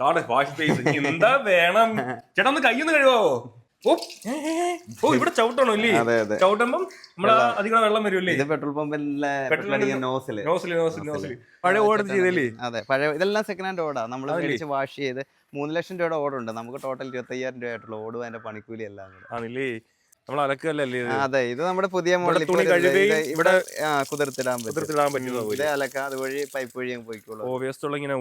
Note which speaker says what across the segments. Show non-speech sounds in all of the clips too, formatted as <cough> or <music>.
Speaker 1: താടെ wash base എന്താ വേണം? ചേട്ടാ ഒന്ന് കയ്യൊന്ന് കഴുകാവോ ഓ ഇവിടെ ചവിട്ടണോ ഇല്ലേ? ചവിട്ടുമ്പം നമ്മൾ അധികം വെള്ളം വരുമല്ലേ?
Speaker 2: Petrol പമ്പിലെ
Speaker 1: petrol
Speaker 2: petrol nozzle.
Speaker 1: Nozzle nozzle nozzle. പഴയ ഓർഡർ ചെയ്തല്ലേ
Speaker 2: അതെ. പഴയ ഇതെല്ലാം സെക്കൻഡ് ഹാൻഡ് ഓടാ. നമ്മൾ? മേടിച്ച് വാഷ് ചെയ്ത് മൂന്ന് ലക്ഷം രൂപയുടെ ഓർഡർ ഉണ്ട് നമുക്ക് ടോട്ടൽ ഇരുപത്തയ്യായിരം രൂപ ആയിട്ടുള്ള ഓടും അതിന്റെ പണിക്കൂലി എല്ലാം കൂടെ.
Speaker 1: ആണല്ലേ? നമ്മൾ അലക്കല്ലേ
Speaker 2: അതെ ഇത് നമ്മുടെ പുതിയ മോഡൽ ഇവിടെ കുതിർത്തിടാൻ പറ്റും.
Speaker 1: കുതിർത്തിടാൻ
Speaker 2: ഇതേ അലക്ക അതുവഴി പൈപ്പ് വഴി പോയിക്കോളൂ.
Speaker 1: ഓ വേസ്റ്റ് ഉള്ള ഇങ്ങനെ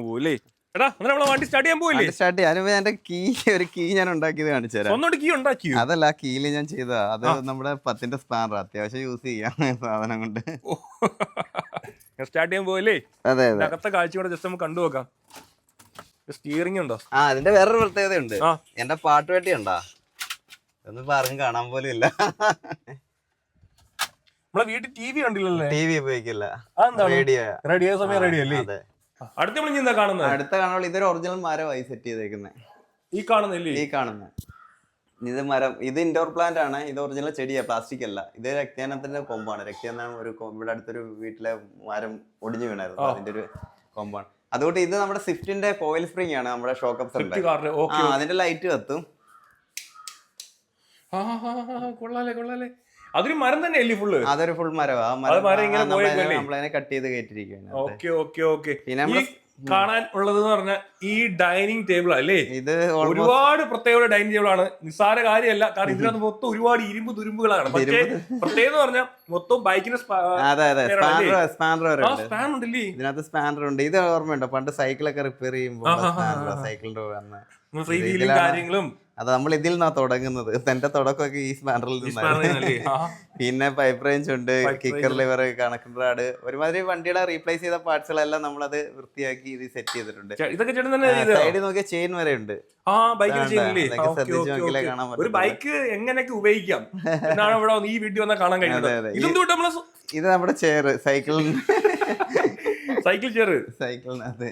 Speaker 1: എടാ അങ്ങനെ നമ്മളെ വണ്ടി സ്റ്റാർട്ട് ചെയ്യാൻ പോയില്ലേ
Speaker 2: സ്റ്റാർട്ട് ചെയ്യാൻ എന്റെ കീ ഒരു കീ ഞാൻ ഉണ്ടാക്കിയത് കാണിച്ചു തരാം.
Speaker 1: സ്വന്തം കീ ഉണ്ടാക്കിയോ?
Speaker 2: അതല്ല കീൽ ഞാൻ ചെയ്തതാ. അത് നമ്മുടെ പത്തിന്റെ സ്പാനർ അത്യാവശ്യം യൂസ് ചെയ്യാം സാധനം കൊണ്ട്.
Speaker 1: സ്റ്റാർട്ട് ചെയ്യാൻ പോയില്ലേ
Speaker 2: അതെ അതെ.
Speaker 1: അകത്തെ കാഴ്ച കൂടെ ജസ്റ്റ് നമുക്ക് കണ്ടു നോക്കാം. സ്റ്റിയറിംഗ് ഉണ്ടോ?
Speaker 2: ആ അതിന്റെ വേറൊരു പ്രത്യേകതയുണ്ട്
Speaker 1: ഉണ്ട്.
Speaker 2: എന്റെ പാട്ട് വെട്ടി ഉണ്ടാ? ഒന്നും പറഞ്ഞു കാണാൻ പോലും ഇല്ല.
Speaker 1: നമ്മളെ വീട്ടിൽ ടി വി കണ്ടില്ലല്ലേ?
Speaker 2: ടി വി ഉപയോഗിക്കില്ല. റേഡിയോ
Speaker 1: റേഡിയോ സമയം റേഡിയോ അല്ലേ?
Speaker 2: അതെ.
Speaker 1: അടുത്ത നമ്മൾ എന്താ കാണുന്നത്?
Speaker 2: അടുത്ത കാണുമ്പോൾ ഇതൊരു ഒറിജിനൽ മരമായി സെറ്റ് ചെയ്തേക്കുന്നത്
Speaker 1: ഈ കാണുന്നില്ലേ
Speaker 2: ഈ കാണുന്ന. ഇത് മരം ഇത് ഇൻഡോർ പ്ലാന്റ് ആണ്. ഇത് ഒറിജിനൽ ചെടിയാണ് പ്ലാസ്റ്റിക് അല്ല. ഇത് രക്തയാനത്തിന്റെ കൊമ്പാണ്. രക്തയാനം ഒരു ഇവിടെ അടുത്തൊരു വീട്ടിലെ മരം ഒടിഞ്ഞു വീണായിരുന്നു. അതിന്റെ ഒരു കൊമ്പാണ്. അതുകൊണ്ട് ഇത് നമ്മുടെ സ്വിഫ്റ്റിന്റെ കോയിൽ സ്പ്രിംഗ് ആണ് നമ്മുടെ ഷോക്ക്
Speaker 1: കാറിന്
Speaker 2: അതിന്റെ ലൈറ്റ് കത്തും.
Speaker 1: കൊള്ളാലേ കൊള്ളാലേ. അതൊരു മരം തന്നെ അല്ലേ ഫുള്ള്
Speaker 2: അതൊരു ഫുൾ മരം ആ
Speaker 1: മരം ഇങ്ങനെ
Speaker 2: നമ്മളതിനെ- കട്ട് ചെയ്ത് കയറ്റിരിക്കുകയാണ്
Speaker 1: ഓക്കെ ഓക്കെ ഓക്കെ.
Speaker 2: പിന്നെ
Speaker 1: കാണാൻ ഉള്ളത് എന്ന് പറഞ്ഞാൽ ഈ ഡൈനിങ് ടേബിൾ അല്ലേ?
Speaker 2: ഇത്
Speaker 1: ഒരുപാട് പ്രത്യേക ഡൈനിങ് ടേബിൾ ആണ്. നിസ്സാര കാര്യമല്ല. കാരണം ഇതിനകത്ത് മൊത്തം ഒരുപാട് ഇരുമ്പ് തുരുമ്പുകളാണ്. പക്ഷേ പ്രത്യേകത എന്ന് പറഞ്ഞാൽ മൊത്തം ബൈക്കിന്
Speaker 2: ഇതിനകത്ത് സ്പാനർ ഉണ്ട്. ഇത് ഓർമ്മയുണ്ടോ? പണ്ട് സൈക്കിളൊക്കെ റിപ്പയർ ചെയ്യുമ്പോൾ സൈക്കിളിന്റെ
Speaker 1: ഫ്രീ വീലും കാര്യങ്ങളും
Speaker 2: അത് നമ്മൾ ഇതിൽ നിന്നാ തുടങ്ങുന്നത്. തന്റെ തുടക്കമൊക്കെ ഈ സ്പാനറിൽ നിന്നാണ്. പിന്നെ പൈപ്പ് റേഞ്ച് ഉണ്ട് കിക്കർ ലിവർ കണക്ട് റാഡ് ഒരുമാതിരി വണ്ടിയുടെ റീപ്ലേസ് ചെയ്ത പാർട്സുകളെല്ലാം നമ്മളത് വൃത്തിയാക്കി ഇത് സെറ്റ് ചെയ്തിട്ടുണ്ട്.
Speaker 1: ഇതൊക്കെ?
Speaker 2: സൈഡിൽ നോക്കിയ ചെയിൻ വരെ ഉണ്ട്.
Speaker 1: ഒരു ബൈക്ക് എങ്ങനെയൊക്കെ ഉപയോഗിക്കാം എന്നാണ് ഇവിടെ ഈ വീഡിയോ വന്നാൽ കാണാൻ കഴിയുന്നത്.
Speaker 2: അതെ, അതെ. ഇത് നമ്മുടെ ചെയർ സൈക്കിൾ
Speaker 1: സൈക്കിൾ ചെയർ
Speaker 2: സൈക്കിളിനകത്ത്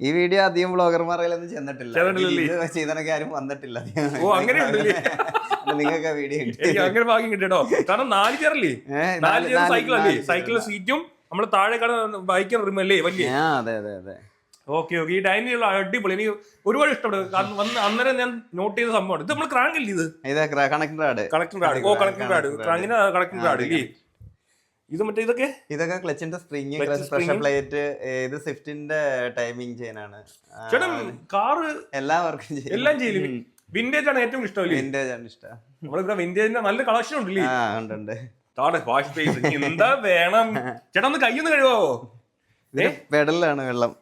Speaker 2: ഈ വീഡിയോ അധികം ബ്ലോഗർമാരെയൊന്നും ചെന്നിട്ടില്ല. ചെയ്തനൊക്കെ ആരും വന്നിട്ടില്ല.
Speaker 1: ഓ, അങ്ങനെയുണ്ടല്ലേ?
Speaker 2: നിങ്ങൾക്ക് വീഡിയോ
Speaker 1: അങ്ങനെ ഭാഗ്യം കിട്ടിയോ കാരണം നാല് ചെയറല്ലേ? നാല് ചെയർ സൈക്കിൾ സൈക്കിളിലെ സീറ്റും നമ്മൾ താഴെ കാണുന്ന ബൈക്കിന് റിമല്ലേ വലിയ?
Speaker 2: അതെ അതെ അതെ.
Speaker 1: Okay okay. ഈ ഡൈനിങ് അടിപൊളി. എനിക്ക് ഒരുപാട് ഇഷ്ടപ്പെടും കാരണം വന്ന് അന്നേരം ഞാൻ നോട്ട് ചെയ്ത സംഭവമാണ്. ഇത് നമ്മൾ ക്രാങ്ക് അല്ലേ ഇത്?
Speaker 2: ഇത് കണക്ടർ ആട്
Speaker 1: കണക്ടർ ആട് ഓ കണക്ടർ ആട് ക്രാങ്കിന് കണക്ടർ ആട് ഇല്ലേ ഇത് മറ്റേ ഇതൊക്കെ?
Speaker 2: ഇതൊക്കെ ക്ലച്ചിന്റെ സ്പ്രിങ് പ്രഷർ പ്ലേറ്റ് ഇത് സ്വിഫ്റ്റിന്റെ ടൈമിംഗ് ചെയിനാണ്
Speaker 1: ചേട്ടൻ കാറ്
Speaker 2: എല്ലാ വർക്കും
Speaker 1: എല്ലാം ചെയ്യില്ലേ വിന്റേജ് ആണ് ഏറ്റവും ഇഷ്ടം
Speaker 2: വിന്റേജ് ആണ് ഇഷ്ടം.
Speaker 1: നമ്മളിവിടെ വിന്റേജിന്റെ നല്ല കളക്ഷൻ ഉണ്ടല്ലേ
Speaker 2: ആ ഉണ്ട് ഉണ്ട്.
Speaker 1: താടെ വാഷ് ബേസ് എന്താ വേണം? ചേട്ടാ ഒന്ന് കയ്യൊന്ന് കഴുകാവോ?
Speaker 2: പെടലാണ് വെള്ളം.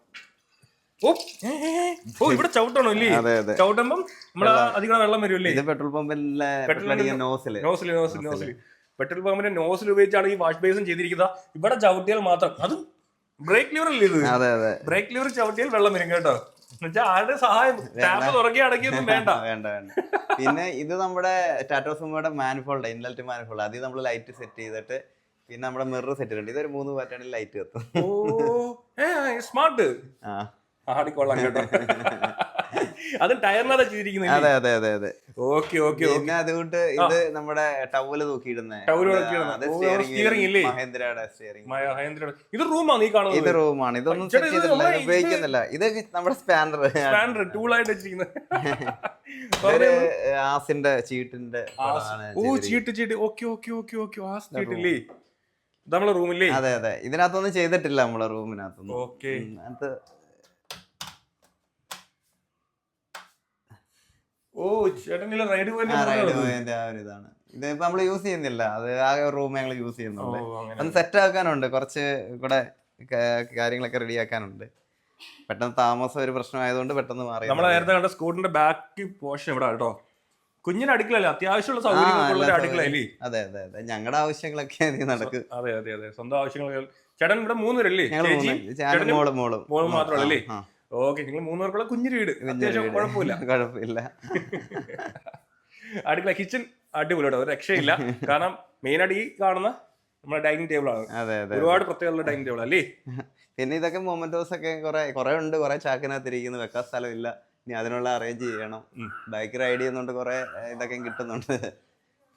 Speaker 1: ഓ. ഇവിടെ ചവിട്ടണോ ഇല്ലേ
Speaker 2: അതെ അതെ.
Speaker 1: ചവിട്ടുമ്പം നമ്മളെ അധികം വെള്ളം വരുമല്ലേ
Speaker 2: petrol pump
Speaker 1: petrol
Speaker 2: petrol nozzle
Speaker 1: nozzle nozzle nozzle petrol പമ്പിന്റെ nozzle ഉപയോഗിച്ചാണ് ഈ വാഷ് ബേസും ചെയ്തിരിക്കുന്നത്. ഇവിടെ ചവിട്ടിയാൽ മാത്രം. അതും ബ്രേക്ക് ലിവർ അല്ലേ ഇത്?
Speaker 2: അതെ അതെ.
Speaker 1: ബ്രേക്ക് ലിവർ ചവിട്ടിയാൽ വെള്ളം വരും കേട്ടോ. എന്നുവെച്ചാൽ ആരുടെ സഹായം? ടാപ്പ് തുറക്കി അടക്കിയൊന്നും വേണ്ട.
Speaker 2: വേണ്ട വേണ്ട. പിന്നെ ഇത് നമ്മുടെ ടാറ്റോ സുമോയുടെ മാനിഫോൾഡ് ഇൻലറ്റ് മാനിഫോൾഡ് അതിൽ നമ്മൾ ലൈറ്റ് സെറ്റ് ചെയ്തിട്ട് പിന്നെ നമ്മുടെ മിറർ സെറ്റ് ചെയ്തിട്ടുണ്ട്. ഇതൊരു മൂന്ന് പാറ്റേണിൽ ലൈറ്റ് കത്തും.
Speaker 1: സ്മാർട്ട്
Speaker 2: ആ.
Speaker 1: ആടിക്കൊള്ളാം കേട്ടോ. <laughs> അത് ടയറിനകത്താ ചെയ്തിരിക്കുന്നത്
Speaker 2: അതെ അതെ അതെ അതെ.
Speaker 1: ഓക്കെ ഓക്കെ
Speaker 2: പിന്നെ അതുകൊണ്ട് ഇത് നമ്മുടെ
Speaker 1: ടവൽ തൂക്കിയിടുന്നത്?
Speaker 2: മഹേന്ദ്രയുടെ സ്റ്റിയറിംഗ്
Speaker 1: മഹേന്ദ്ര ഇത് റൂമാണ് ഈ കാണുന്നത്?
Speaker 2: ഇത് റൂമാണ്. ഇതൊന്നും സെറ്റ് ചെയ്തിട്ടില്ല. ഉപയോഗിക്കുന്നില്ല. ഇത് നമ്മുടെ സ്പാനർ
Speaker 1: സ്പാനർ ടൂൾ ആയിട്ട്
Speaker 2: വെച്ചിരിക്കുന്നത്. <laughs> ആസിന്റെ ചീട്ടിന്റെ
Speaker 1: ഓ ചീട്ട് ചീട്ട്. Okay okay okay okay. Ace ചീട്ടില്ലേ? നമ്മളെ റൂമില്ലേ?
Speaker 2: അതെ അതെ. ഇതിനകത്തൊന്നും ചെയ്തിട്ടില്ല നമ്മളെ റൂമിനകത്തൊന്നും.
Speaker 1: ഓക്കെ
Speaker 2: ഉം, അത്
Speaker 1: ഓ ചേട്ടനില്ല റൈഡ്
Speaker 2: പോയതിന്റെ ആ ഒരു ഇതാണ്. ഇതിപ്പോ നമ്മൾ യൂസ് ചെയ്യുന്നില്ല. അത് ആ റൂം ഞങ്ങൾ യൂസ് ചെയ്യുന്നുണ്ട് ഒന്ന് സെറ്റ് ആക്കാനുണ്ട്. കുറച്ച് കൂടെ കാര്യങ്ങളൊക്കെ റെഡി ആക്കാനുണ്ട്. പെട്ടെന്ന് താമസം ഒരു പ്രശ്നമായതുകൊണ്ട് പെട്ടെന്ന് മാറി
Speaker 1: നമ്മൾ നേരത്തെ കണ്ട സ്കൂട്ടറിന്റെ ബാക്ക് പോർഷൻ ഇവിടെ കേട്ടോ. കുഞ്ഞിന് അടുക്കളല്ലേ അത്യാവശ്യമുള്ള സൗകര്യങ്ങളുള്ള അടുക്കളല്ലേ
Speaker 2: അതെ അതെ അതെ. ഞങ്ങളുടെ ആവശ്യങ്ങളൊക്കെ നടക്കും.
Speaker 1: അതെ അതെ അതെ. സ്വന്തം ആവശ്യങ്ങൾ ചേട്ടൻ ഇവിടെ മൂന്ന് പേരല്ലേ
Speaker 2: ഞങ്ങൾ
Speaker 1: ചേച്ചിയും
Speaker 2: ഞാനും
Speaker 1: ചേട്ടനും
Speaker 2: മോളും മോളും.
Speaker 1: മോളും മാത്രമല്ലേ? ഓക്കെ നിങ്ങൾ മൂന്ന് പേർക്കുള്ള കുഞ്ഞൊരു വീട്. അത്യാവശ്യം. കുഴപ്പമില്ല. <laughs>
Speaker 2: കുഴപ്പമില്ല. <laughs>
Speaker 1: അടുക്കള കിച്ചൺ അടിപൊളി ഒരു രക്ഷയില്ല. കാരണം മെയിൻ ആയിട്ട് ഈ കാണുന്ന നമ്മുടെ ഡൈനിങ് ടേബിൾ ആണ്.
Speaker 2: അതെ അതെ
Speaker 1: ഒരുപാട് പ്രത്യേകമുള്ള ഡൈനിങ് ടേബിൾ അല്ലേ? <laughs>
Speaker 2: പിന്നെ ഇതൊക്കെ മൊമെന്റോസ് ഒക്കെ കുറെ കുറെ ഉണ്ട്. കുറെ ചാക്കിനകത്ത് ഇരിക്കുന്നു വെക്കാൻ സ്ഥലമില്ല. ഇനി അതിനുള്ള അറേഞ്ച് ചെയ്യണം. ബൈക്ക് റൈഡ് ചെയ്യുന്നുണ്ട് കുറെ ഇതൊക്കെ കിട്ടുന്നുണ്ട്.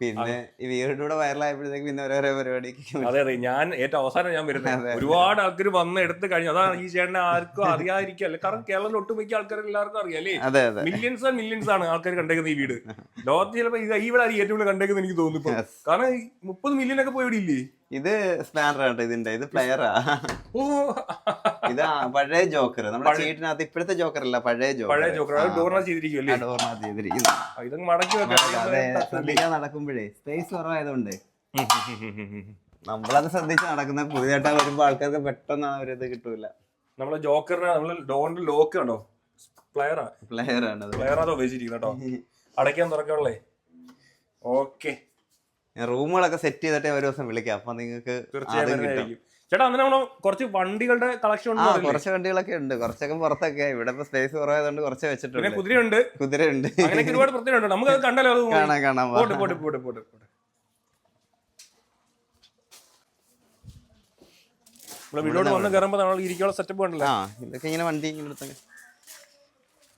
Speaker 2: പിന്നെ ഈ വീടിലൂടെ വൈറലായപ്പോഴത്തേക്ക് പിന്നെ ഓരോരോ പരിപാടിക്ക്
Speaker 1: അതെ അതെ. ഞാൻ ഏറ്റവും അവസാനം ഞാൻ വരുന്നത്. ഒരുപാട് ആൾക്കാർ വന്ന് എടുത്ത് കഴിഞ്ഞു. അതാണ് ഈ ചേട്ടനെ ആർക്കും അറിയാതിരിക്കും കാരണം കേരളത്തിൽ ഒട്ടുമിക്ക ആൾക്കാർ എല്ലാവർക്കും അറിയാം അല്ലേ?
Speaker 2: അതെ അതെ.
Speaker 1: മില്യൺസ് ആൻഡ് മില്യൺസ് ആണ് ആൾക്കാർ കണ്ടേക്കുന്നത് ഈ വീട്. ലോകത്ത് ചിലപ്പോൾ ഇത് ഈ വീടായിരിക്കും ഏറ്റവും കൂടുതൽ കണ്ടേക്കുന്നത് എനിക്ക് തോന്നുന്നു കാരണം മുപ്പത് മില്യൺ ഒക്കെ പോയി ഇവിടെ ഇല്ലേ?
Speaker 2: ഇത് സ്പാനർ ആട്ടോ ഇതിന്റെ ഇത് പ്ലെയറാ ഇത് പഴയ ജോക്കർ നമ്മുടെ ചീട്ടിനകത്ത് ഇപ്പോഴത്തെ ജോക്കർ അല്ല പഴയ
Speaker 1: പഴയ
Speaker 2: ജോക്കർ ചെയ്തിരിക്കുന്നു.
Speaker 1: ഇതങ്ങ് മടക്കി
Speaker 2: അതെ ശ്രദ്ധിക്കാൻ നടക്കുമ്പോഴേ സ്പേസ് കുറവായതുകൊണ്ട്. നമ്മളത് ശ്രദ്ധിച്ച് നടക്കുന്ന പുതിയതായിട്ട് വരുമ്പോ ആൾക്കാർക്ക് പെട്ടെന്ന് ആ ഒരു ഇത് കിട്ടൂല.
Speaker 1: നമ്മളെ ജോക്കറിനെ നമ്മൾ ഡോറിന്റെ ലോക്ക് കണ്ടോ? പ്ലെയറാ
Speaker 2: പ്ലെയറാണ് അതോ.
Speaker 1: ഉപയോഗിച്ചിരിക്കുന്നത് കേട്ടോ. <laughs> അടയ്ക്കാൻ തുറക്കാനുള്ളേ. ഓക്കെ
Speaker 2: റൂമുകളൊക്കെ സെറ്റ് ചെയ്തിട്ടേ ഒരു ദിവസം വിളിക്കാം. അപ്പൊ നിങ്ങൾക്ക്
Speaker 1: തീർച്ചയായും ചേട്ടാ അന്നേരം നമ്മൾ കുറച്ച് വണ്ടികളുടെ കളക്ഷൻ ഉണ്ട്
Speaker 2: കുറച്ച് വണ്ടികളൊക്കെ ഉണ്ട്. കുറച്ചൊക്കെ പുറത്തൊക്കെ. ഇവിടെ ഇപ്പൊ സ്പേസ് കുറവായതുകൊണ്ട് കുറച്ച്
Speaker 1: പിന്നെ
Speaker 2: വെച്ചിട്ടുണ്ട്
Speaker 1: കുതിരയുണ്ട്.
Speaker 2: കുതിരയുണ്ട്.
Speaker 1: അങ്ങനെയൊക്കെ ഒരുപാട് പ്രത്യേകമുണ്ട് നമുക്ക് അത് കണ്ടല്ലോ
Speaker 2: കാണാം കാണാം.
Speaker 1: പോട്ട് പോട്ട് പോട്ടെ പോട്ടെ പോട്ടെ. വന്ന് നമ്മൾ ഇരിക്കാനുള്ള സെറ്റപ്പ് കണ്ടല്ലോ.
Speaker 2: ആ ഇതൊക്കെ ഇങ്ങനെ വണ്ടി ഇങ്ങനെ എടുത്തൊക്കെ.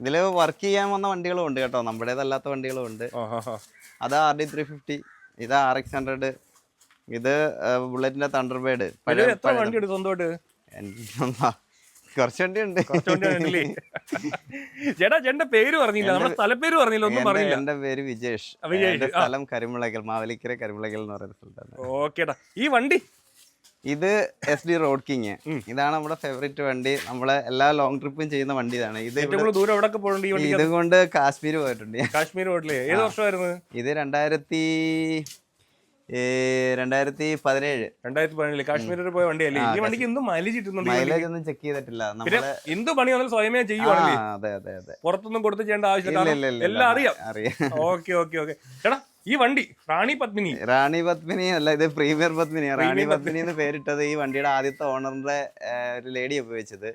Speaker 2: ഇതിൽ വർക്ക് ചെയ്യാൻ വന്ന വണ്ടികളും ഉണ്ട് കേട്ടോ. നമ്മുടേതല്ലാത്ത വണ്ടികളും ഉണ്ട്. അത് ആർ ഡി ത്രീ ഫിഫ്റ്റി ഇത് ആർ എക്സ് ഹൺഡ്രഡ് ഇത് ബുള്ളറ്റിന്റെ തണ്ടർ
Speaker 1: ബേഡ് എത്ര വണ്ടി ഉണ്ട് സ്വന്തമായിട്ട്?
Speaker 2: കുറച്ച് വണ്ടി ഉണ്ട്?
Speaker 1: ചേട്ടാ ചേട്ടന്റെ പേര് പറഞ്ഞില്ല. നമ്മുടെ സ്ഥലപ്പേര് പറഞ്ഞില്ല ഒന്നും പറഞ്ഞില്ല.
Speaker 2: എന്റെ പേര് വിജേഷ്. സ്ഥലം കരിമുളകൽ മാവലിക്കര കരിമുളകൽ എന്ന് പറയുന്ന സ്ഥലത്താണ്.
Speaker 1: ഓക്കേടാ. ഈ വണ്ടി
Speaker 2: ഇത് എസ് ഡി റോഡ് കിങ്. ഇതാണ് നമ്മുടെ ഫേവറേറ്റ് വണ്ടി. നമ്മളെ എല്ലാ ലോങ് ട്രിപ്പും ചെയ്യുന്ന വണ്ടി ഇതാണ് ഇത്
Speaker 1: ദൂരം എവിടെ പോയിട്ടുണ്ട്
Speaker 2: ഇതുകൊണ്ട് കാശ്മീർ പോയിട്ടുണ്ട്.
Speaker 1: കാശ്മീർ റോഡിലെ ഏത് വർഷമായിരുന്നു?
Speaker 2: ഇത് രണ്ടായിരത്തി രണ്ടായിരത്തി പതിനേഴ്.
Speaker 1: രണ്ടായിരത്തി പതിനേഴ് കാശ്മീരിൽ പോയ വണ്ടിയല്ലേ? ഈ വണ്ടിക്ക് എന്തും മൈലേജ് കിട്ടുന്നുണ്ട്
Speaker 2: മൈലേജ് ഒന്നും ചെക്ക് ചെയ്തിട്ടില്ല. നമ്മൾ
Speaker 1: എന്ത് പണി വന്നാലും സ്വയമേ
Speaker 2: ചെയ്യുവാണ്
Speaker 1: ചെയ്യുവാണല്ലേ
Speaker 2: അതെ അതെ അതെ.
Speaker 1: പുറത്തൊന്നും കൊടുത്ത് ചെയ്യേണ്ട ആവശ്യമില്ല. എല്ലാം അറിയാം.
Speaker 2: അറിയാം.
Speaker 1: Okay okay okay. ചേട്ടാ ഈ വണ്ടി റാണി പത്മിനി.
Speaker 2: റാണി പത്മിനി അല്ല ഇത് പ്രീമിയർ പത്മിനി. റാണി പത്മിനി. എന്ന് പേരിട്ടത് ഈ വണ്ടിയുടെ ആദ്യത്തെ ഓണറിന്റെ ഒരു ലേഡി ഉപയോഗിച്ചത്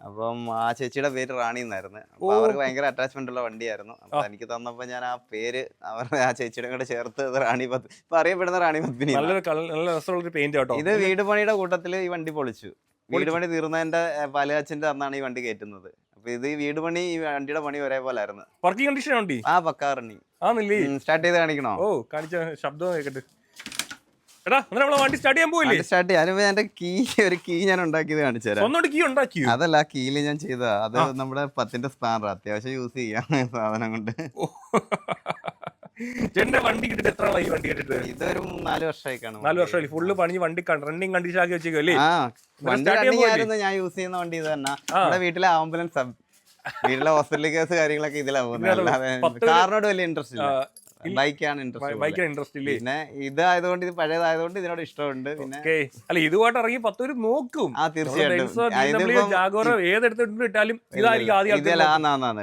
Speaker 2: അപ്പം ആ ചേച്ചിയുടെ പേര് റാണി എന്നായിരുന്നു. അപ്പൊ അവർക്ക് ഭയങ്കര അറ്റാച്ച്മെന്റ് ഉള്ള വണ്ടിയായിരുന്നു. അപ്പൊ എനിക്ക് തന്നപ്പോ ഞാൻ ആ പേര് അവരുടെ ആ ചേച്ചിയുടെ കൂടെ ചേർത്ത് റാണി പത്ത് ഇപ്പൊ അറിയപ്പെടുന്ന റാണി പത്മിനി.
Speaker 1: നല്ലൊരു നല്ല രസമുള്ള പെയിന്റ്
Speaker 2: ഇത് വീട് പണിയുടെ കൂട്ടത്തിൽ ഈ വണ്ടി പൊളിച്ചു. വീട് പണി തീർന്നതിന്റെ പാലുകാച്ചിന്റെ അന്നാണ് ഈ വണ്ടി കയറ്റുന്നത്. അപ്പൊ ഇത് ഈ വീട് പണി ഈ വണ്ടിയുടെ പണി ഒരേപോലെ ആയിരുന്നു
Speaker 1: വർക്കിംഗ് കണ്ടീഷൻ വണ്ടി?
Speaker 2: ആ പക്കാറണി സ്റ്റാർട്ട് ചെയ്ത് കാണിക്കണോ?
Speaker 1: ഓ കാണിച്ച ശബ്ദം കേക്കട്ടെ. എടാ നമ്മളെ വണ്ടി സ്റ്റാർട്ട് ചെയ്യാൻ പോയില്ലേ?
Speaker 2: സ്റ്റാർട്ട് ചെയ്യാൻ എന്റെ കീ ഒരു കീ ഞാൻ ഉണ്ടാക്കിയത് കാണിച്ചു തരാം.
Speaker 1: കീ ഉണ്ടാക്കിയോ?
Speaker 2: അതല്ല കീൽ ഞാൻ ചെയ്തതാ. അത് നമ്മുടെ പത്തിന്റെ സ്പാനർ അത്യാവശ്യം യൂസ് ചെയ്യാം സാധനം കൊണ്ട്.
Speaker 1: ചേട്ടന്റെ വണ്ടി കിട്ടിട്ട് എത്ര ആളായി ഈ വണ്ടി കിട്ടിട്ട്?
Speaker 2: ഇതൊരു നാല് വർഷമായി കാണും
Speaker 1: നാല് വർഷമായി. ഫുള്ള് പണിഞ്ഞ് വണ്ടി റണ്ണിങ് കണ്ടീഷൻ ആക്കി വെച്ചേക്കല്ലേ ചെയ്യാൻ
Speaker 2: ഞാൻ യൂസ് ചെയ്യുന്ന വണ്ടി ഇത് തന്നെ. വീട്ടിലെ ആംബുലൻസ് വീട്ടിലെ ഹോസ്പിറ്റൽ കേസ് കാര്യങ്ങളൊക്കെ ഇതിലാ പോകുന്നത് കാറിനോട് വലിയ ഇൻട്രസ്റ്റ് ഇല്ല. ബൈക്കാണ് ഇൻട്രസ്റ്റ്
Speaker 1: ഇല്ലേ?
Speaker 2: പിന്നെ ഇതായതുകൊണ്ട് ഇത് പഴയതായതുകൊണ്ട് ഇതിനോട് ഇഷ്ടമുണ്ട്. പിന്നെ
Speaker 1: അല്ല ഇതുമായിട്ട് ഇറങ്ങി പത്ത് പേര് നോക്കും.
Speaker 2: ആ തീർച്ചയായിട്ടും.
Speaker 1: ഏതെടുത്തിട്ട് ഇട്ടാലും ഇതായിരിക്കും ആദ്യം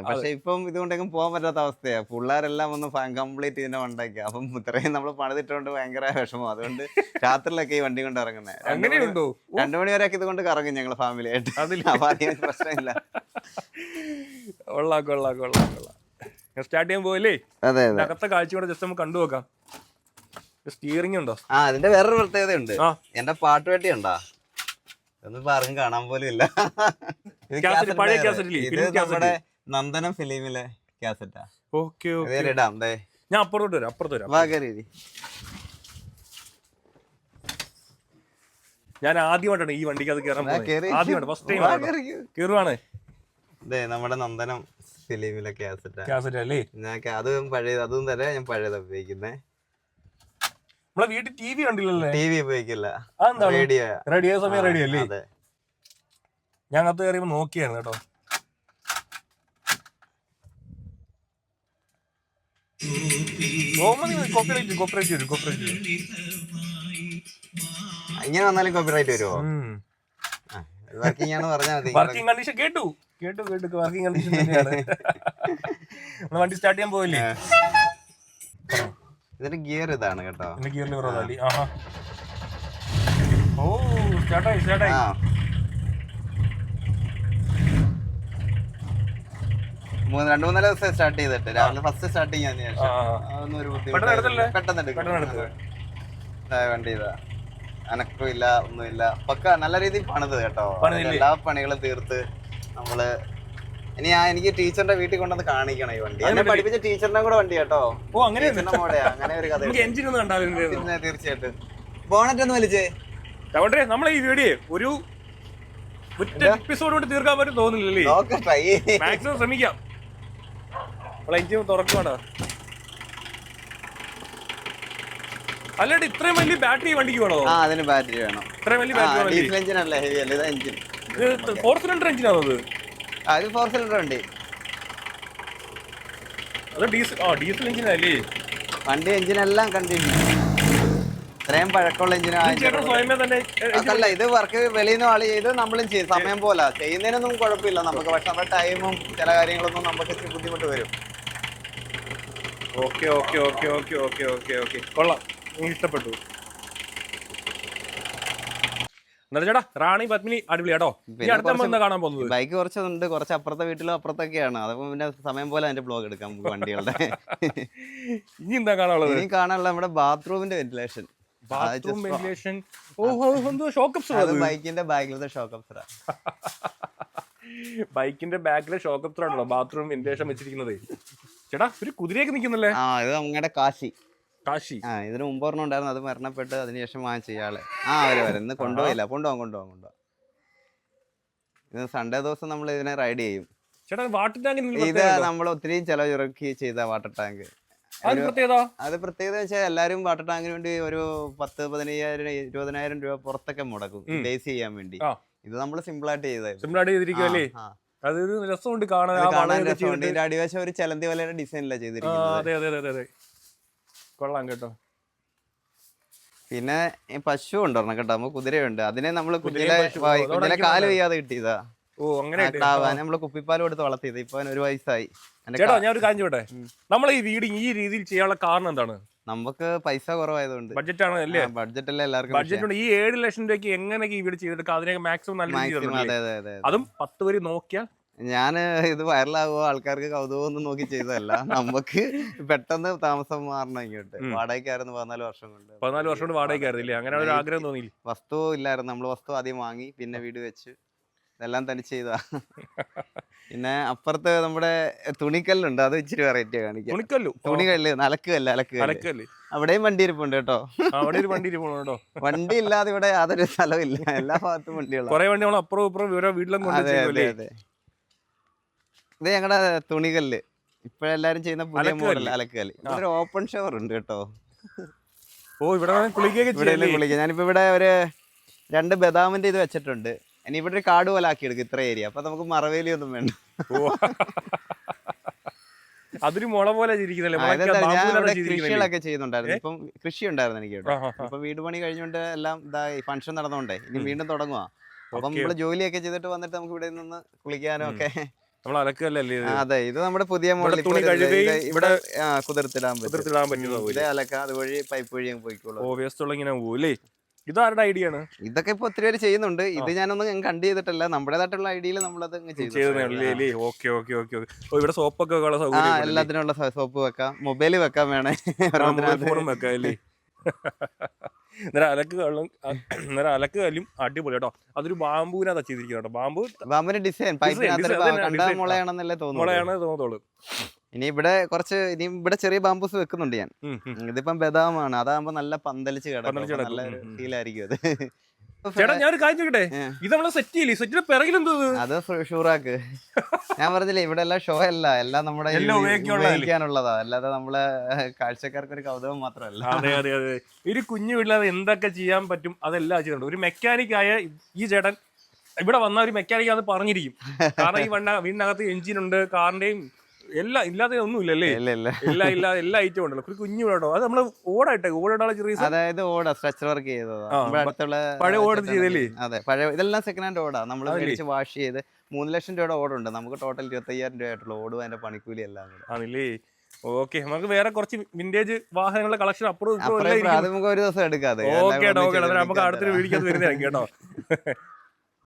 Speaker 2: പക്ഷെ ഇപ്പം ഇതുകൊണ്ടെങ്കിലും പോകാൻ പറ്റാത്ത അവസ്ഥയാ. പിള്ളേരെല്ലാം ഒന്ന് കംപ്ലീറ്റ് ഇതിനെ ഉണ്ടാക്കി അപ്പം ഇത്രയും നമ്മൾ പണിതിട്ടുകൊണ്ട് ഭയങ്കര വിഷമം. അതുകൊണ്ട് രാത്രിയിലൊക്കെ ഈ വണ്ടി കൊണ്ട് ഇറങ്ങുന്നത് രണ്ടു മണി വരെയൊക്കെ ഇതുകൊണ്ട് കറങ്ങും ഞങ്ങൾ ഫാമിലി ആയിട്ട്. അപ്പൊ അധികം പ്രശ്നമില്ല.
Speaker 1: കൊള്ളാം കൊള്ളാം കൊള്ളാം കൊള്ളാം. സ്റ്റാർട്ട് ചെയ്യാൻ പോയല്ലേ
Speaker 2: അതെ അതെ.
Speaker 1: അകത്തെ കാഴ്ച കൂടെ ജസ്റ്റ് നമുക്ക് കണ്ടു നോക്കാം. സ്റ്റിയറിംഗ് ഉണ്ടോ?
Speaker 2: ആ അതിന്റെ വേറൊരു പ്രത്യേകതയുണ്ട്.
Speaker 1: ഉണ്ട്
Speaker 2: എന്റെ പാട്ട് വേട്ടി ഉണ്ടാ ഒന്നും പറഞ്ഞു കാണാൻ പോലും ഇല്ല. ഇത്
Speaker 1: Cassette, പഴയ
Speaker 2: player.
Speaker 1: cassette ഇല്ലേ?
Speaker 2: ഇത്
Speaker 1: film cassette.
Speaker 2: നമ്മുടെ നന്ദനം ഫിലിമിലെ കാസറ്റാ
Speaker 1: ഓക്കെ ഓക്കെ.
Speaker 2: ഇടാം ദേ.
Speaker 1: ഞാൻ അപ്പുറത്തോട്ട് വരാം അപ്പുറത്ത് വരാം.
Speaker 2: വാ കയറി
Speaker 1: ഞാൻ ആദ്യമായിട്ടാണ് ഈ വണ്ടിക്ക് അത് കയറാൻ പോകുന്നത് ആദ്യമായിട്ട് ഫസ്റ്റ് ടൈം
Speaker 2: വാ, കേറിക്കോ.
Speaker 1: കയറുവാണ്
Speaker 2: ദേ നമ്മുടെ നന്ദനം ഫിലിമിലെ കാസറ്റാ.
Speaker 1: കാസറ്റ് അല്ലേ?
Speaker 2: ഞാൻ അതും പഴയത് അതും തരാം ഞാൻ പഴയത് ഉപയോഗിക്കുന്നേ.
Speaker 1: നമ്മളെ വീട്ടിൽ ടി വി കണ്ടില്ലല്ലേ?
Speaker 2: ടി വി ഉപയോഗിക്കില്ല. റേഡിയോ.
Speaker 1: റേഡിയോ സമയം റേഡിയോ അല്ലേ?
Speaker 2: അതെ.
Speaker 1: ഞാൻ അകത്ത് കയറിയപ്പോ നോക്കിയായിരുന്നു കേട്ടോ.
Speaker 2: ഇങ്ങനെ വന്നാലും കോപ്പിറൈറ്റ് വരുമോ വർക്കിംഗ് ആണ് പറഞ്ഞാൽ മതി.
Speaker 1: വർക്കിംഗ് കണ്ടീഷൻ കേട്ടു. കേട്ടു കേട്ടു വർക്കിംഗ് കണ്ടീഷൻ തന്നെയാണ് നമ്മൾ വണ്ടി സ്റ്റാർട്ട് ചെയ്യാൻ പോയില്ലേ
Speaker 2: ഇതിന്റെ ഗിയർ ഇതാണ് കേട്ടോ.
Speaker 1: ഇതിന്റെ ഗിയർ ലിവർ അല്ലേ ആഹാ. ഓ സ്റ്റാർട്ടായി സ്റ്റാർട്ടായി
Speaker 2: മൂന്ന് രണ്ട് മൂന്നര ദിവസം സ്റ്റാർട്ട് ചെയ്തിട്ട്. രാവിലെ ഫസ്റ്റ് സ്റ്റാർട്ടിങ് ആണ് ശേഷം. അതൊന്നും ഒരു ബുദ്ധിമുട്ട്? പെട്ടെന്ന് എടുക്കും. വണ്ടി ഇതാ. അനക്കമില്ല ഇല്ല ഒന്നുമില്ല. പക്ക നല്ല രീതിയിൽ പണിത് കേട്ടോ? എല്ലാ പണികളും തീർത്ത് നമ്മൾ ഇനി ഞാൻ എനിക്ക് ടീച്ചറിന്റെ വീട്ടിൽ കൊണ്ടുവന്ന് കാണിക്കണം ഈ വണ്ടി. എന്നെ പഠിപ്പിച്ച ടീച്ചറിന്റെ കൂടെ വണ്ടി കേട്ടോ.
Speaker 1: ഓ അങ്ങനെ
Speaker 2: അങ്ങനെ ഒരു കഥ
Speaker 1: എഞ്ചിൻ ഒന്ന്
Speaker 2: പിന്നെ തീർച്ചയായിട്ടും. ബോണറ്റ് ഒന്ന് വലിച്ചേ.
Speaker 1: അവിടെ നമ്മൾ ഈ വീഡിയോ ഒരു ഒറ്റ എപ്പിസോഡ് കൊണ്ട് തീർക്കാൻ പറ്റും
Speaker 2: തോന്നില്ലല്ലേ
Speaker 1: മാക്സിമം ശ്രമിക്കാം. എഞ്ചിൻ തുറക്കുവാണ് അല്ലാണ്ട് ഇത്രയും വലിയ ബാറ്ററി വണ്ടിക്ക് വേണോ?
Speaker 2: ആ അതിന് ബാറ്ററി വേണം.
Speaker 1: ഇത്രയും വലിയ ബാറ്ററി
Speaker 2: എഞ്ചിൻ അല്ലേ ഹെവി അല്ലേ? ഇത് എഞ്ചിൻ
Speaker 1: ഫോർ സിലിണ്ടർ എഞ്ചിനാണോ അത്?
Speaker 2: അത് ഫോർ സിലിണ്ടർ വണ്ടി.
Speaker 1: അത് ഡീസൽ ആ ഡീസൽ എഞ്ചിനല്ലേ
Speaker 2: വണ്ടി എഞ്ചിൻ എല്ലാം കണ്ടിന്യൂ ഇത്രയും പഴക്കമുള്ള എഞ്ചിനല്ല ഇത് വർക്ക് വെളിയിൽ നിന്ന് ആൾ ചെയ്ത് നമ്മളും ചെയ്യും. സമയം പോലെ. ചെയ്യുന്നതിനൊന്നും കുഴപ്പമില്ല. നമുക്ക് പക്ഷെ നമ്മുടെ ടൈമും ചില കാര്യങ്ങളൊന്നും നമുക്ക് ഇച്ചിരി ബുദ്ധിമുട്ട് വരും.
Speaker 1: Okay okay okay okay okay okay okay. കൊള്ളാം. ഇഷ്ടപ്പെട്ടു. എന്നാ ചേട്ടാ? റാണി പത്മിനി അടിപൊളി കേട്ടോ ഈ അടുത്ത നമ്മൾ എന്താ കാണാൻ പോകുന്നത്?
Speaker 2: ബൈക്ക് കുറച്ചുണ്ട് കുറച്ച് അപ്പുറത്തെ വീട്ടിലും അപ്പുറത്തൊക്കെയാണ്. അതപ്പോ പിന്നെ സമയം പോലെ അതിന്റെ ബ്ലോഗ് എടുക്കാം നമുക്ക് വണ്ടികളുടെ.
Speaker 1: ഇനി എന്താ കാണാനുള്ളത്?
Speaker 2: ഇനി കാണാനുള്ള നമ്മുടെ ബാത്റൂമിന്റെ വെന്റിലേഷൻ
Speaker 1: ബാത്റൂം വെന്റിലേഷൻ ഓഹോ ഓ, എന്തോ ഷോക്ക്
Speaker 2: അത് ബൈക്കിന്റെ ബാക്കിലത്തെ
Speaker 1: ബൈക്കിന്റെ ബാക്കിലെ ബാത്റൂം വെന്റിലേഷൻ വെച്ചിരിക്കുന്നത്. ചേട്ടാ ഒരു കുതിരയൊക്കെ നിൽക്കുന്നല്ലേ?
Speaker 2: ആ ഇത് നമ്മുടെ കാശി.
Speaker 1: കാശി.
Speaker 2: ആ ഇതിന് മുമ്പ് ഒരെണ്ണം ഉണ്ടായിരുന്നു അത് മരണപ്പെട്ട് അതിനുശേഷം വാങ്ങിച്ച ഇയാൾ. ആ അവർ വരെ. ഇന്ന് കൊണ്ടുപോയില്ല. കൊണ്ടുപോകാം കൊണ്ടുപോകാം കൊണ്ടുപോകാം. ഇത് സൺഡേ ദിവസം നമ്മൾ ഇതിനെ റൈഡ് ചെയ്യും.
Speaker 1: ചേട്ടാ വാട്ടർ ടാങ്ക്
Speaker 2: ഇത് നമ്മൾ ഒത്തിരി ചെലവ് ഇറക്കി ചെയ്ത വാട്ടർ ടാങ്ക്. അത് പ്രത്യേകത? വെച്ചാൽ എല്ലാരും വാട്ടർ ടാങ്കിന് വേണ്ടി ഒരു പത്ത് പതിനയ്യായിരം ഇരുപതിനായിരം രൂപ പുറത്തൊക്കെ മുടക്കും. ബേസ് ചെയ്യാൻ വേണ്ടി. ഇത് നമ്മൾ സിമ്പിൾ ആയിട്ട് ചെയ്തായിരുന്നു
Speaker 1: സിമ്പിൾ ആയിട്ട് ചെയ്തിരിക്കുമല്ലേ. അതൊരു രസമുണ്ട് കാണാൻ.
Speaker 2: രസമുണ്ട്. ഇതിന്റെ അടിവശം ഒരു ചലന്തി വലയുടെ ഡിസൈനിലാണ് ചെയ്തിരിക്കുന്നത്.
Speaker 1: കൊള്ളാം കേട്ടോ.
Speaker 2: പിന്നെ പശു ഉണ്ടോ കേട്ടോ നമുക്ക് കുതിരയുണ്ട് അതിനെ നമ്മൾ
Speaker 1: അതോടെ കാൽ.
Speaker 2: വയ്യാതെ കിട്ടിയതാ.
Speaker 1: ഓ അങ്ങനെ
Speaker 2: നമ്മൾ കുപ്പിപ്പാൽ കൊടുത്ത് വളർത്തിയത്. ഇപ്പൊ ഒരു വയസ്സായി. കേട്ടോ
Speaker 1: ചേട്ടാ ഞാൻ ഒരു കാര്യം ചോട്ടെ നമ്മൾ ഈ വീട് ഈ രീതിയിൽ ചെയ്യാനുള്ള കാരണം എന്താണ്?
Speaker 2: നമുക്ക് പൈസ കുറവായതുകൊണ്ട്.
Speaker 1: ബഡ്ജറ്റ് ആണ് അല്ലേ?
Speaker 2: ബഡ്ജറ്റ് അല്ലേ എല്ലാവർക്കും
Speaker 1: ബഡ്ജറ്റ് ഉണ്ട്. ഈ ഏഴ് ലക്ഷം രൂപയ്ക്ക് എങ്ങനെയൊക്കെ ഈ വീട് ചെയ്തെടുക്കാം അതിനെ മാക്സിമം നല്ല രീതിയിൽ
Speaker 2: അതെ
Speaker 1: പത്ത് വരി നോക്കിയാൽ
Speaker 2: ഞാൻ ഇത് വൈറലാകുമോ ആൾക്കാർക്ക് കൗതുകം ഒന്നും നോക്കി ചെയ്തതല്ല. നമുക്ക് പെട്ടെന്ന് താമസം മാറണം ഇങ്ങോട്ട്. വാടകയ്ക്കായിരുന്നു പതിനാല് വർഷം കൊണ്ട്.
Speaker 1: പതിനാല് വർഷം കൊണ്ട് വാടകയ്ക്കായിരുന്നില്ലേ അങ്ങനെ ഒരു ആഗ്രഹം തോന്നിയില്ല?
Speaker 2: വസ്തു ഇല്ലായിരുന്നു. നമ്മൾ വസ്തു ആദ്യം വാങ്ങി പിന്നെ വീട് വെച്ച്. ഇതെല്ലാം തനി ചെയ്താ. പിന്നെ അപ്പുറത്ത് നമ്മുടെ തുണിക്കല്ലുണ്ട്. അത് ഇച്ചിരി വെറൈറ്റി കാണിക്കാം.
Speaker 1: തുണിക്കല്ലു.
Speaker 2: തുണിക്കല്ല് അലക്കുകല്ല് അലക്കുകല്ല്. അവിടെയും വണ്ടി ഇരിപ്പുണ്ട് കേട്ടോ.
Speaker 1: അവിടെ ഒരു വണ്ടി ഇരിപ്പുണ്ട് കേട്ടോ.
Speaker 2: വണ്ടി ഇല്ലാതെ ഇവിടെ യാതൊരു സ്ഥലവും ഇല്ല. എല്ലാ ഭാഗത്തും വണ്ടിയുള്ള
Speaker 1: കുറെ വണ്ടി നമ്മൾ അപ്പുറം ഇപ്പുറം
Speaker 2: അതെ അതെ
Speaker 1: വെച്ചേക്കുമല്ലേ?
Speaker 2: അതെ ഇത് ഞങ്ങളുടെ തുണികല്ല്. ഇപ്പോഴെല്ലാരും ചെയ്യുന്ന പുതിയ മോഡൽ അലക്കുകല്ല് ഇവിടെ ഓപ്പൺ ഷവർ ഉണ്ട് കേട്ടോ.
Speaker 1: ഓ ഇവിടെ
Speaker 2: ഇവിടെ
Speaker 1: കുളിക്കാം.
Speaker 2: കുളിക്കുക ഞാനിപ്പോ ഇവിടെ ഒരു രണ്ട് ബദാമിന്റെ ഇത് വെച്ചിട്ടുണ്ട്. ഇനി ഇവിടെ ഒരു കാട് പോലെ ആക്കി എടുക്കും ഇത്ര ഏരിയ. അപ്പൊ നമുക്ക് മറവേലി ഒന്നും വേണ്ട.
Speaker 1: അതൊരു മുള പോലെ?
Speaker 2: കൃഷികളൊക്കെ ചെയ്യുന്നുണ്ടായിരുന്നു ഇപ്പം കൃഷി ഉണ്ടായിരുന്നു എനിക്ക് ഇവിടെ. ഇപ്പൊ വീട് പണി കഴിഞ്ഞുകൊണ്ട് എല്ലാം ഇതായി ഫംഗ്ഷൻ നടന്നുകൊണ്ടേ ഇനി വീണ്ടും തുടങ്ങുക അപ്പം. നമ്മൾ ജോലിയൊക്കെ ചെയ്തിട്ട് വന്നിട്ട് നമുക്ക് ഇവിടെ നിന്ന് കുളിക്കാനും ഒക്കെ
Speaker 1: നമ്മൾ അലക്കല്ലേ
Speaker 2: അതെ ഇത് നമ്മുടെ പുതിയ മോഡൽ ഇവിടെ ആ, കുതിർത്തിടാൻ പറ്റും.
Speaker 1: കുതിർത്തിടാൻ പറ്റുന്ന പോലെ.
Speaker 2: അതുവഴി പൈപ്പ് വഴി അങ്ങ് പോയിക്കോളൂ.
Speaker 1: ഓ വേസ്റ്റ് ഇങ്ങനെ പോകൂല്ലേ ഇതാരുടെ ഐഡിയ ആണ്?
Speaker 2: ഇതൊക്കെ ഇപ്പൊ ഒത്തിരി പേര് ചെയ്യുന്നുണ്ട്. ഇത് ഞാനൊന്നും ഞാൻ ചെയ്തിട്ടില്ല. നമ്മുടേതായിട്ടുള്ള ഐഡിയയിൽ നമ്മളത്
Speaker 1: ഓക്കെ ഓക്കെ ഓക്കെ ഇവിടെ സോപ്പൊക്കെ
Speaker 2: എല്ലാത്തിനുള്ള സോപ്പ് വെക്കാം. മൊബൈൽ വെക്കാൻ വേണേ
Speaker 1: വെക്കാം അല്ലേ? <laughs> അന്നേരം അലക്ക് കള്ളും അന്നേരം അലക്ക് കല്ലും അടിപൊളി കേട്ടോ. അതൊരു ബാമ്പൂവിനകത്താ ചെയ്തിരിക്കുന്നത് കേട്ടോ. Bamboo
Speaker 2: ബാമ്പുവിന്റെ design. മുളയാണെന്നല്ലേ തോന്നുന്നു
Speaker 1: മുളയാണ് തോന്നത്തോളൂ
Speaker 2: ഇനി ഇവിടെ കുറച്ച് ഇനി ഇവിടെ ചെറിയ ബാമ്പൂസ് വെക്കുന്നുണ്ട് ഞാൻ. ഇതിപ്പം ബദാമാണ്. അതാകുമ്പോ നല്ല പന്തലിച്ച് കിടക്കും. നല്ല. ആയിരിക്കും അത്.
Speaker 1: ചേട്ടാ ഞാൻ ഒരു കാര്യം ചോദിക്കട്ടെ? ഇത് നമ്മളെ സെറ്റ് ചെയ്യില്ലേ? സെറ്റിന്റെ പിറകിലെന്തോ ഇത്?
Speaker 2: അത് ഷൂറാക്ക്. ഞാൻ പറഞ്ഞില്ലേ ഇവിടെ എല്ലാം ഷോ അല്ല. എല്ലാം നമ്മുടെ? ഉപയോഗിക്കാനുള്ളതാ. അല്ലാതെ നമ്മളെ കാഴ്ചക്കാർക്ക് ഒരു കൗതുകം മാത്രമല്ല.
Speaker 1: അതെ അതെ അതെ. ഒരു കുഞ്ഞു വീട്ടിലത് എന്തൊക്കെ ചെയ്യാൻ പറ്റും അതെല്ലാം ചെയ്യുന്നുണ്ട് ഒരു മെക്കാനിക് ആയ ഈ ചേട്ടൻ ഇവിടെ വന്ന ഒരു മെക്കാനിക് അത് പറഞ്ഞിരിക്കും. കാരണം ഈ വണ്ണ വീടിനകത്ത് എഞ്ചിൻ ഉണ്ട് കാറിന്റെയും എല്ലാം ഇല്ലാതെ ഒന്നും ഇല്ലല്ലേ എല്ലാ ഇല്ല എല്ലാ ഐറ്റം ഉണ്ടല്ലോ. ഒരു കുഞ്ഞു വീടോ അത് നമ്മൾ ഓടായിട്ടെ ഓടാനുള്ള ചെറിയ
Speaker 2: അതായത് ഓടാ സ്ട്രെച്ചർ വർക്ക് ചെയ്തതാ.
Speaker 1: ആ,
Speaker 2: ഇവിടെ
Speaker 1: പഴയ ഓട് ചെയ്തല്ലേ?
Speaker 2: അതെ പഴയ ഇതെല്ലാം സെക്കൻഡ് ഹാൻഡ് ഓടാ. നമ്മൾ? മേടിച്ച് വാഷ് ചെയ്ത് മൂന്ന് ലക്ഷം രൂപയുടെ ഓടുണ്ട്. നമുക്ക് ടോട്ടൽ ഇരുപത്തയ്യായിരം രൂപ ആയിട്ടുള്ള. ഓടും അതിന്റെ പണിക്കൂലി എല്ലാം കൂടെ.
Speaker 1: ആണല്ലേ? ഓക്കെ നമുക്ക് വേറെ കുറച്ച് വിന്റേജ് വാഹനങ്ങളുടെ കളക്ഷൻ അപ്പുറം
Speaker 2: നമുക്ക് ഒരു ദിവസം എടുക്കാതെ
Speaker 1: ഓക്കെ ഓക്കെ നമുക്ക് അടുത്തൊരു വീടിക്കാൻ വരുന്നതായിരിക്കും കേട്ടോ. <laughs>